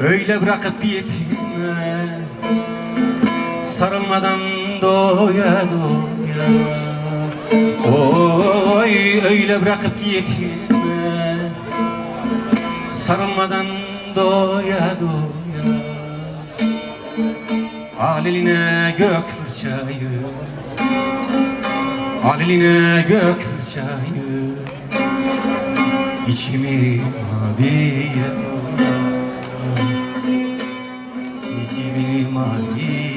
Öyle bırakıp gitme Sarılmadan doya doya. Oy öyle bırakıp gitme Sarılmadan doya doya. Al eline gök fırçayı Al eline gök fırçayı. İçimi maviye boya İçimi maviye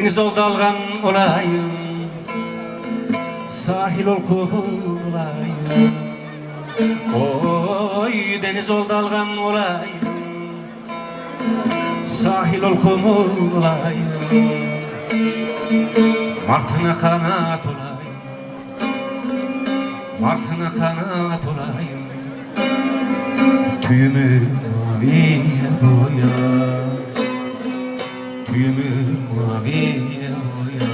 Deniz ol dalgan olayım. Sahil ol kum olayım Oy deniz ol dalgan olayım. Sahil ol kum olayım Martına kanat olayım. Martına kanat olayım. Tüyümü maviye boya Tüyümü maviye boya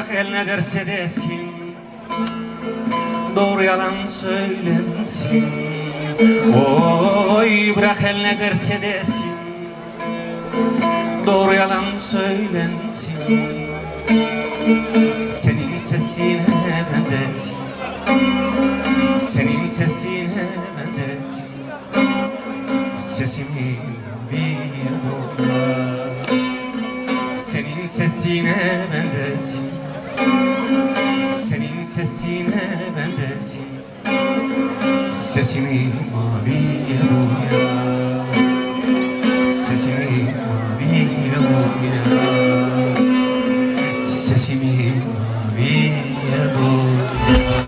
Bırak el ne derse desin Doğru yalan söylensin. Oy bırak el ne derse desin Doğru yalan söylensin. Senin sesine benzesin Senin sesine benzesin. Sesimi bir boya senin sesine benzesin senin sesine benzesin. Sesini maviye boya Sesini maviye boya Sesini